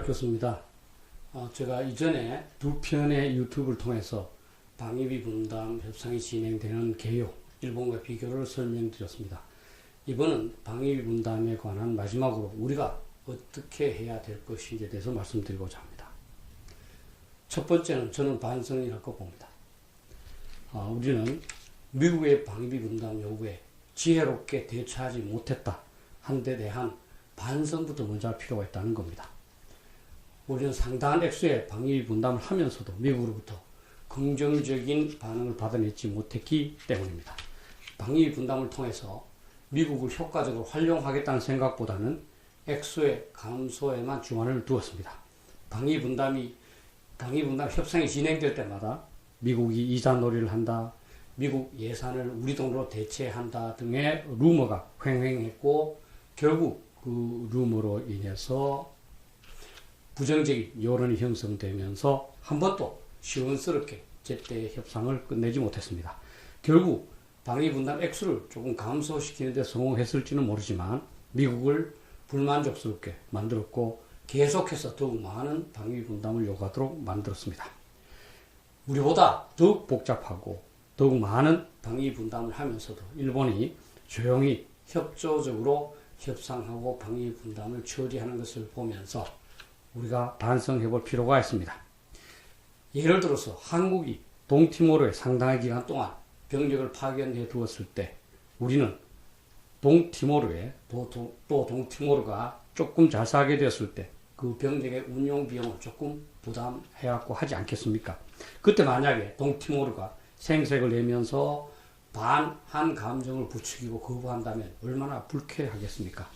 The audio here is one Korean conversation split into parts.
교수입니다. 어, 제가 이전에 두 편의 유튜브를 통해서 방위비 분담 협상이 진행되는 개요, 일본과 비교를 설명드렸습니다. 이번은 방위비 분담에 관한 마지막으로 우리가 어떻게 해야 될 것인지에 대해서 말씀드리고자 합니다. 첫 번째는 저는 반성이라고 봅니다. 아, 우리는 미국의 방위비 분담 요구에 지혜롭게 대처하지 못했다 한데 대한 반성부터 먼저 할 필요가 있다는 겁니다. 우리는 상당한 액수의 방위비 분담을 하면서도 미국으로부터 긍정적인 반응을 받아내지 못했기 때문입니다. 방위비 분담을 통해서 미국을 효과적으로 활용하겠다는 생각보다는 액수의 감소에만 주안을 두었습니다. 방위 분담이 방위 분담 협상이 진행될 때마다 미국이 이자 놀이를 한다, 미국 예산을 우리 돈으로 대체한다 등의 루머가 횡행했고 결국 그 루머로 인해서 부정적인 여론이 형성되면서 한 번도 시원스럽게 제때 협상을 끝내지 못했습니다. 결국 방위 분담 액수를 조금 감소시키는 데 성공했을지는 모르지만 미국을 불만족스럽게 만들었고 계속해서 더욱 많은 방위 분담을 요구하도록 만들었습니다. 우리보다 더욱 복잡하고 더욱 많은 방위 분담을 하면서도 일본이 조용히 협조적으로 협상하고 방위 분담을 처리하는 것을 보면서 우리가 반성해 볼 필요가 있습니다. 예를 들어서 한국이 동티모르에 상당한 기간 동안 병력을 파견해 두었을 때 우리는 동티모르에 또, 동티모르가 조금 잘 살게 되었을 때 그 병력의 운용 비용을 조금 부담해갖고 하지 않겠습니까? 그때 만약에 동티모르가 생색을 내면서 반한 감정을 부추기고 거부한다면 얼마나 불쾌하겠습니까?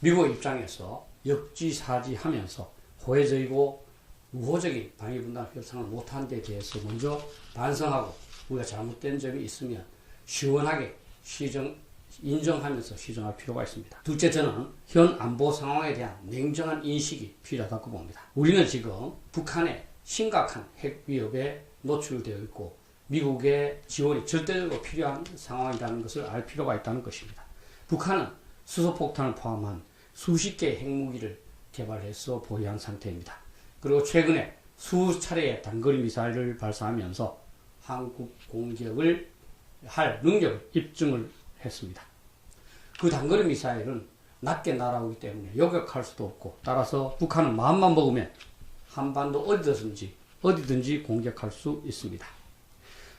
미국 입장에서 역지사지하면서 호혜적이고 우호적인 방위분담 협상을 못한 데 대해서 먼저 반성하고 우리가 잘못된 점이 있으면 시원하게 시정 인정하면서 시정할 필요가 있습니다. 둘째 저는 현 안보 상황에 대한 냉정한 인식이 필요하다고 봅니다. 우리는 지금 북한의 심각한 핵 위협에 노출되어 있고 미국의 지원이 절대적으로 필요한 상황이라는 것을 알 필요가 있다는 것입니다. 북한은 수소폭탄을 포함한 수십 개의 핵무기를 개발해서 보유한 상태입니다. 그리고 최근에 수차례의 단거리 미사일을 발사하면서 한국 공격을 할 능력을 입증을 했습니다. 그 단거리 미사일은 낮게 날아오기 때문에 요격할 수도 없고 따라서 북한은 마음만 먹으면 한반도 어디든지 어디든지 공격할 수 있습니다.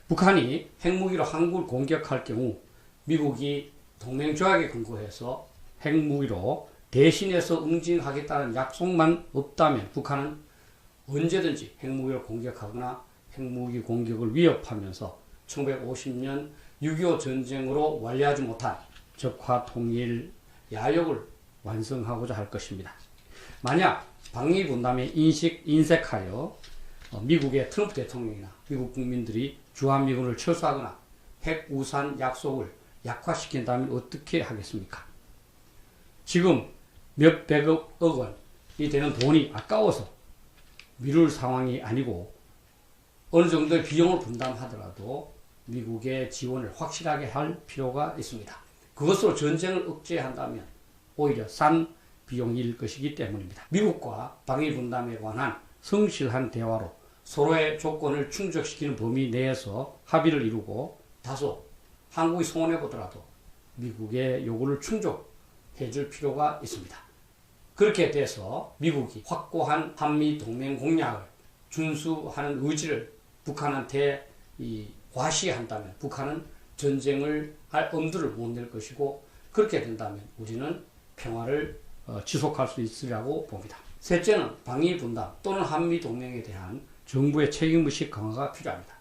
북한이 핵무기로 한국을 공격할 경우 미국이 동맹조약에 근거해서 핵무기로 대신해서 응징하겠다는 약속만 없다면 북한은 언제든지 핵무기로 공격하거나 핵무기 공격을 위협하면서 1950년 6.25 전쟁으로 완료하지 못한 적화 통일 야욕을 완성하고자 할 것입니다. 만약 방위 분담에 인식 인색하여 어, 미국의 트럼프 대통령이나 미국 국민들이 주한미군을 철수하거나 핵 우산 약속을 약화시킨다면 어떻게 하겠습니까? 지금 몇 백억 원이 되는 돈이 아까워서 미룰 상황이 아니고 어느 정도의 비용을 분담하더라도 미국의 지원을 확실하게 할 필요가 있습니다. 그것으로 전쟁을 억제한다면 오히려 싼 비용일 것이기 때문입니다. 미국과 방위 분담에 관한 성실한 대화로 서로의 조건을 충족시키는 범위 내에서 합의를 이루고 다소 한국이 손해 보더라도 미국의 요구를 충족해 줄 필요가 있습니다. 그렇게 돼서 미국이 확고한 한미 동맹 공약을 준수하는 의지를 북한한테 이 과시한다면 북한은 전쟁을 할 엄두를 못 낼 것이고 그렇게 된다면 우리는 평화를 어, 지속할 수 있으리라고 봅니다. 셋째는 방위 분담 또는 한미 동맹에 대한 정부의 책임의식 강화가 필요합니다.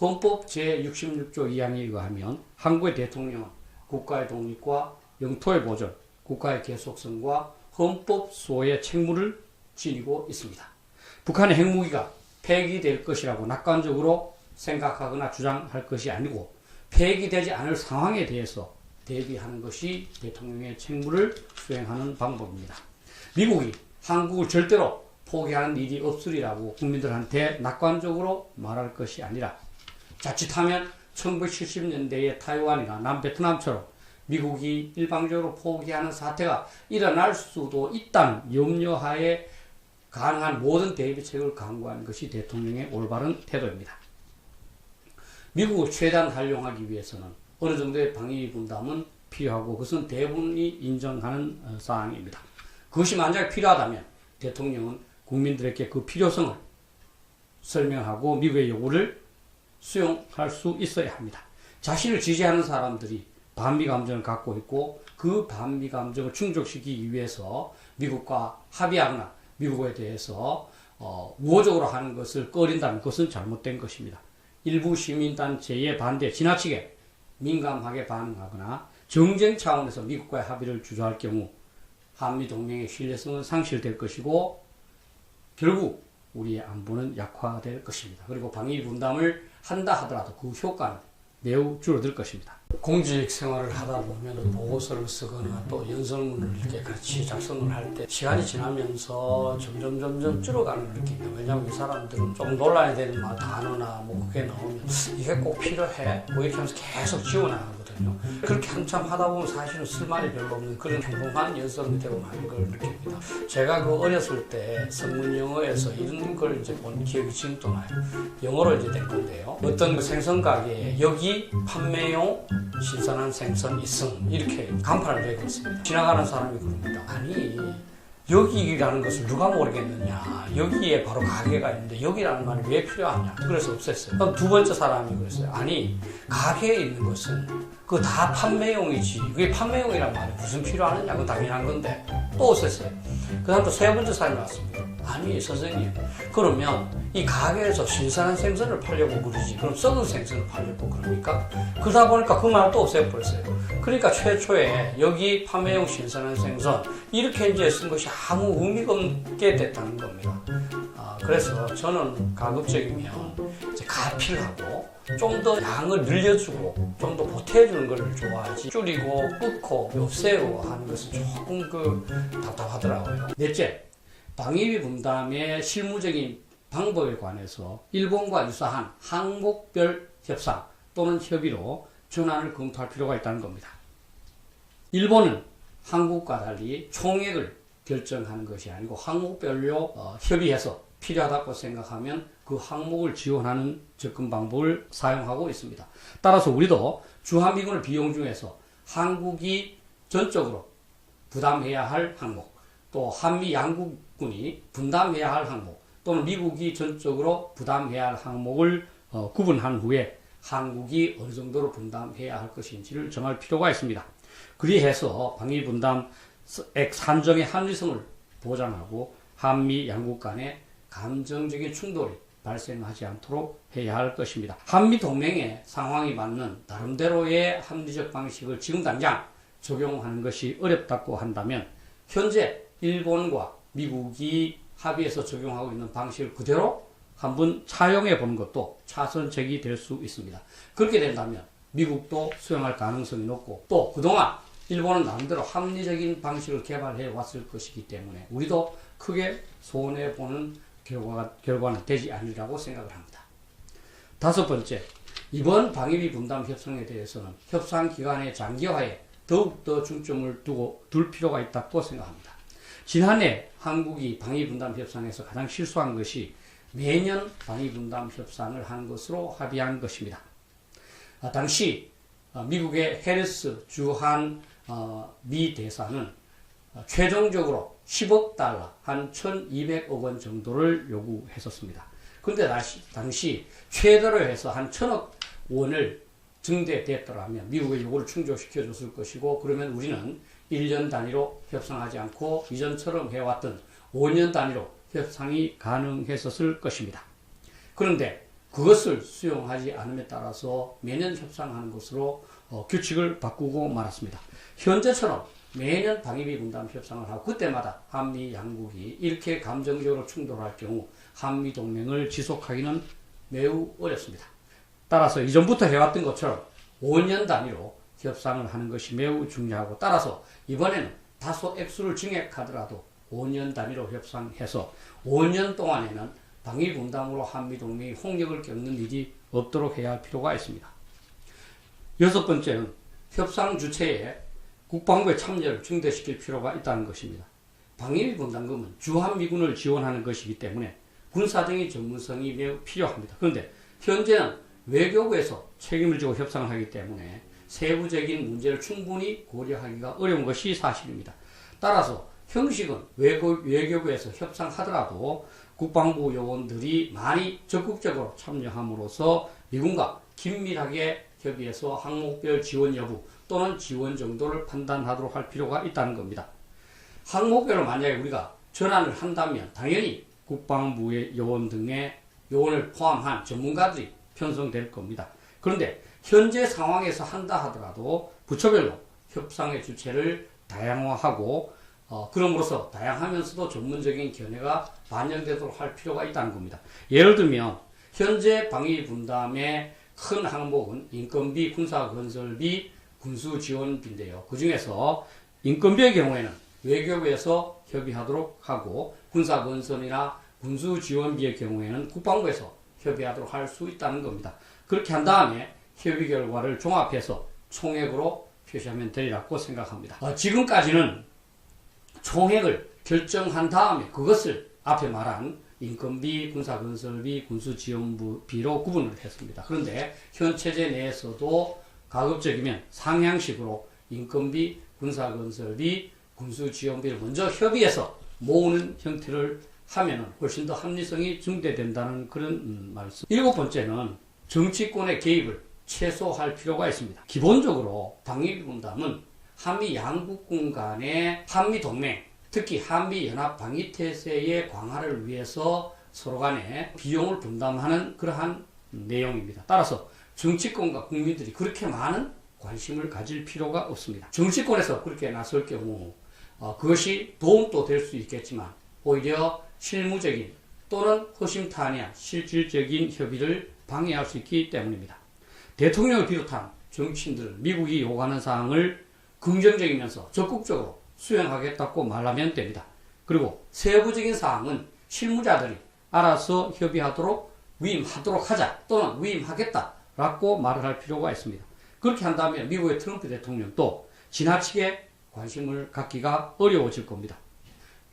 헌법 제66조 2항에 의하면 한국의 대통령은 국가의 독립과 영토의 보존, 국가의 계속성과 헌법 수호의 책무를 지니고 있습니다. 북한의 핵무기가 폐기될 것이라고 낙관적으로 생각하거나 주장할 것이 아니고 폐기되지 않을 상황에 대해서 대비하는 것이 대통령의 책무를 수행하는 방법입니다. 미국이 한국을 절대로 포기하는 일이 없으리라고 국민들한테 낙관적으로 말할 것이 아니라 자칫하면 1970년대의 타이완이나 남베트남처럼 미국이 일방적으로 포기하는 사태가 일어날 수도 있다는 염려하에 가능한 모든 대비책을 강구하는 것이 대통령의 올바른 태도입니다. 미국을 최대한 활용하기 위해서는 어느 정도의 방위 분담은 필요하고 그것은 대부분이 인정하는 어, 사항입니다. 그것이 만약에 필요하다면 대통령은 국민들에게 그 필요성을 설명하고 미국의 요구를 수용할 수 있어야 합니다. 자신을 지지하는 사람들이 반미 감정을 갖고 있고 그 반미 감정을 충족시키기 위해서 미국과 합의하거나 미국에 대해서 어, 우호적으로 하는 것을 꺼린다면 그것은 잘못된 것입니다. 일부 시민단체의 반대에 지나치게 민감하게 반응하거나 정쟁 차원에서 미국과의 합의를 주저할 경우 한미 동맹의 신뢰성은 상실될 것이고 결국 우리의 안보는 약화될 것입니다. 그리고 방위 분담을 한다 하더라도 그 효과는 매우 줄어들 것입니다. 공직 생활을 하다 보면 보고서를 쓰거나 또 연설문을 이렇게 같이 작성을 할 때 시간이 지나면서 점점 점점 줄어가는 걸 느낍니다. 왜냐하면 이 사람들은 좀 논란이 되는 말, 단어나 뭐 그게 나오면 이게 꼭 필요해 뭐 이렇게 하면서 계속 지원하거든요. 그렇게 한참 하다 보면 사실은 쓸 말이 별로 없는 그런 평범한 연설이 되고 하는 걸 느낍니다. 제가 그 어렸을 때 성문 영어에서 이런 걸 이제 본 기억이 지금도 나요. 영어로 이제 된 건데요. 어떤 그 생선 가게에 여기 판매용 신선한 생선 있음 이렇게 간판을 내고 있습니다. 지나가는 사람이 그럽니다. 아니 여기라는 것을 누가 모르겠느냐. 여기에 바로 가게가 있는데 여기라는 말이 왜 필요하냐. 그래서 없앴어요. 그럼 두 번째 사람이 그랬어요. 아니 가게에 있는 것은 그 다 판매용이지. 그게 판매용이란 말이 무슨 필요하느냐 그건 당연한 건데 또 없앴어요. 그 다음 또 세 번째 사람이 왔습니다 아니 선생님. 그러면 이 가게에서 신선한 생선을 팔려고 그러지. 그럼 썩은 생선을 팔려고 그럽니까? 그러다 보니까 그 말을 또 없애버렸어요 그러니까 최초에 여기 판매용 신선한 생선 이렇게 이제 쓴 것이 아무 의미가 없게 됐다는 겁니다. 아, 그래서 저는 가급적이면 이제 가필하고 좀 더 양을 늘려주고 좀 더 보태주는 것을 좋아하지. 줄이고 끊고 없애고 하는 것은 조금 그 답답하더라고요. 넷째 방위비 분담의 실무적인 방법에 관해서 일본과 유사한 항목별 협상 또는 협의로 전환을 검토할 필요가 있다는 겁니다. 일본은 한국과 달리 총액을 결정하는 것이 아니고 항목별로 어, 협의해서 필요하다고 생각하면 그 항목을 지원하는 접근 방법을 사용하고 있습니다. 따라서 우리도 주한미군을 비용 중에서 한국이 전적으로 부담해야 할 항목, 또 한미 양국 군이 분담해야 할 항목, 또는 미국이 전적으로 부담해야 할 항목을 어, 구분한 후에 한국이 어느 정도로 분담해야 할 것인지를 정할 필요가 있습니다. 그리해서 방위 분담 액 산정의 합리성을 보장하고 한미 양국 간의 감정적인 충돌이 발생하지 않도록 해야 할 것입니다. 한미 동맹의 상황이 맞는 나름대로의 합리적 방식을 지금 당장 적용하는 것이 어렵다고 한다면 현재 일본과 미국이 합의해서 적용하고 있는 방식을 그대로 한번 차용해 보는 것도 차선책이 될 수 있습니다. 그렇게 된다면 미국도 수용할 가능성이 높고 또 그동안 일본은 나름대로 합리적인 방식을 개발해 왔을 것이기 때문에 우리도 크게 손해 보는 결과가, 결과는 되지 않으리라고 생각을 합니다. 다섯 번째, 이번 방위비 분담 협상에 대해서는 협상 기간의 장기화에 더욱더 중점을 두고 둘 필요가 있다고 생각합니다. 지난해 한국이 방위분담 협상에서 가장 실수한 것이 매년 방위분담 협상을 한 것으로 합의한 것입니다. 아, 당시 어, 미국의 해리스 주한 어, 미 대사는 어, 최종적으로 10억 달러, 한 1200억 원 정도를 요구했었습니다. 그런데 당시 최대로 해서 한 1000억 원을 증대됐더라면 미국의 요구를 충족시켜 줬을 것이고 그러면 우리는 1년 단위로 협상하지 않고 이전처럼 해왔던 5년 단위로 협상이 가능했었을 것입니다. 그런데 그것을 수용하지 않음에 따라서 매년 협상하는 것으로 어, 규칙을 바꾸고 말았습니다. 현재처럼 매년 방위비 분담 협상을 하고 그때마다 한미 양국이 이렇게 감정적으로 충돌할 경우 한미 동맹을 지속하기는 매우 어렵습니다. 따라서 이전부터 해왔던 것처럼 5년 단위로 협상을 하는 것이 매우 중요하고 따라서 이번에는 다소 액수를 증액하더라도 5년 단위로 협상해서 5년 동안에는 방위 분담으로 한미 동맹이 홍역을 겪는 일이 없도록 해야 할 필요가 있습니다. 여섯 번째는 협상 주체에 국방부의 참여를 증대시킬 필요가 있다는 것입니다. 방위비 분담금은 주한미군을 지원하는 것이기 때문에 군사적인 전문성이 매우 필요합니다. 그런데 현재는 외교부에서 책임을 지고 협상을 하기 때문에 세부적인 문제를 충분히 고려하기가 어려운 것이 사실입니다. 따라서 형식은 외교, 외교부에서 협상하더라도 국방부 요원들이 많이 적극적으로 참여함으로써 미군과 긴밀하게 협의해서 항목별 지원 여부 또는 지원 정도를 판단하도록 할 필요가 있다는 겁니다. 항목별로 만약에 우리가 전환을 한다면 당연히 국방부의 요원 등의 요원을 포함한 전문가들이 편성될 겁니다. 그런데 현재 상황에서 한다 하더라도 부처별로 협상의 주체를 다양화하고 어, 그럼으로써 다양하면서도 전문적인 견해가 반영되도록 할 필요가 있다는 겁니다. 예를 들면 현재 방위 분담의 큰 항목은 인건비, 군사 건설비, 군수 지원비인데요. 그 중에서 인건비의 경우에는 외교부에서 협의하도록 하고 군사 건설이나 군수 지원비의 경우에는 국방부에서 협의하도록 할 수 있다는 겁니다. 그렇게 한 다음에 협의 결과를 종합해서 총액으로 표시하면 되리라고 생각합니다. 어, 지금까지는 총액을 결정한 다음에 그것을 앞에 말한 인건비, 군사건설비, 군수지원비로 구분을 했습니다. 그런데 현 체제 내에서도 가급적이면 상향식으로 인건비, 군사건설비, 군수지원비를 먼저 협의해서 모으는 형태를 하면은 훨씬 더 합리성이 증대된다는 그런 음, 말씀. 일곱 번째는 정치권의 개입을 최소화할 필요가 있습니다. 기본적으로 방위비 분담은 한미 양국군 간의 한미 동맹, 특히 한미 연합 방위 태세의 강화를 위해서 서로 간에 비용을 분담하는 그러한 내용입니다. 따라서 정치권과 국민들이 그렇게 많은 관심을 가질 필요가 없습니다. 정치권에서 그렇게 나설 경우 어, 그것이 도움도 될 수 있겠지만 오히려 실무적인 또는 허심탄회한 실질적인 협의를 방해할 수 있기 때문입니다. 대통령을 비롯한 정치인들 미국이 요구하는 사항을 긍정적이면서 적극적으로 수행하겠다고 말하면 됩니다. 그리고 세부적인 사항은 실무자들이 알아서 협의하도록 위임하도록 하자 또는 위임하겠다라고 말을 할 필요가 있습니다. 그렇게 한다면 미국의 트럼프 대통령도 지나치게 관심을 갖기가 어려워질 겁니다.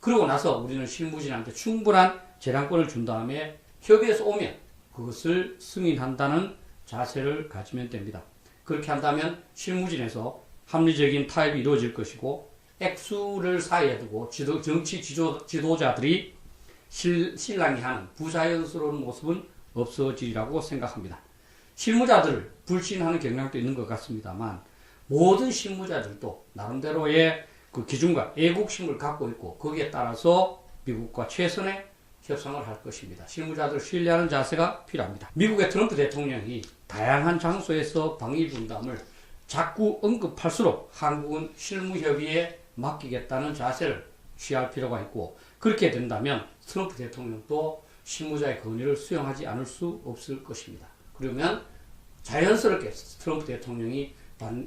그러고 나서 우리는 실무진한테 충분한 재량권을 준 다음에 협의에서 오면 그것을 승인한다는 자세를 가지면 됩니다. 그렇게 한다면 실무진에서 합리적인 타협이 이루어질 것이고 액수를 사이에 두고 지도, 정치 지도, 지도자들이 실, 신랑이 하는 부자연스러운 모습은 없어지리라고 생각합니다. 실무자들을 불신하는 경향도 있는 것 같습니다만 모든 실무자들도 나름대로의 그 기준과 애국심을 갖고 있고 거기에 따라서 미국과 최선의 협상을 할 것입니다. 실무자들 신뢰하는 자세가 필요합니다. 미국의 트럼프 대통령이 다양한 장소에서 방위 분담을 자꾸 언급할수록 한국은 실무협의에 맡기겠다는 자세를 취할 필요가 있고 그렇게 된다면 트럼프 대통령도 실무자의 건의를 수용하지 않을 수 없을 것입니다. 그러면 자연스럽게 트럼프 대통령이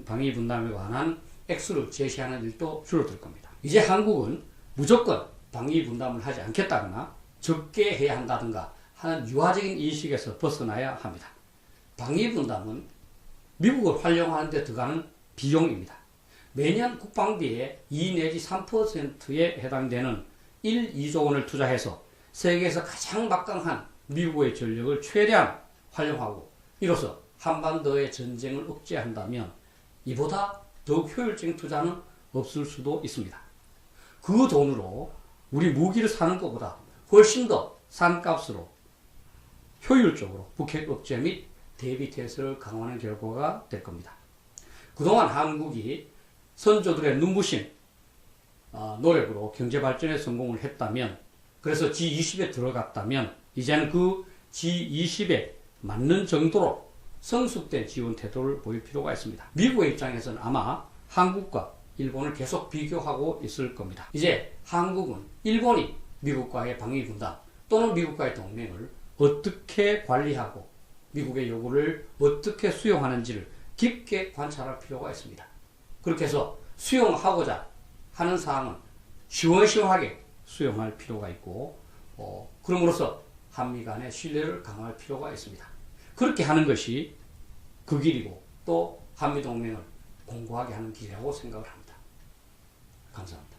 방위 분담에 관한 액수를 제시하는 일도 줄어들 겁니다. 이제 한국은 무조건 방위 분담을 하지 않겠다거나 적게 해야 한다든가 하는 유화적인 인식에서 벗어나야 합니다. 방위 분담은 미국을 활용하는 데 들어가는 비용입니다. 매년 국방비의 2 내지 3%에 해당되는 1, 2조 원을 투자해서 세계에서 가장 막강한 미국의 전력을 최대한 활용하고 이로써 한반도의 전쟁을 억제한다면 이보다 더욱 효율적인 투자는 없을 수도 있습니다. 그 돈으로 우리 무기를 사는 것보다 훨씬 더 싼 값으로 효율적으로 북핵 억제 및 대비 태세를 강화하는 결과가 될 겁니다. 그동안 한국이 선조들의 눈부신 어, 노력으로 경제 발전에 성공을 했다면 그래서 G20에 들어갔다면 이제는 그 G20에 맞는 정도로 성숙된 지원 태도를 보일 필요가 있습니다. 미국의 입장에서는 아마 한국과 일본을 계속 비교하고 있을 겁니다. 이제 한국은 일본이 미국과의 방위 분담 또는 미국과의 동맹을 어떻게 관리하고 미국의 요구를 어떻게 수용하는지를 깊게 관찰할 필요가 있습니다. 그렇게 해서 수용하고자 하는 사항은 시원시원하게 수용할 필요가 있고 어, 그럼으로써 한미 간의 신뢰를 강화할 필요가 있습니다. 그렇게 하는 것이 그 길이고 또 한미 동맹을 공고하게 하는 길이라고 생각을 합니다. 감사합니다.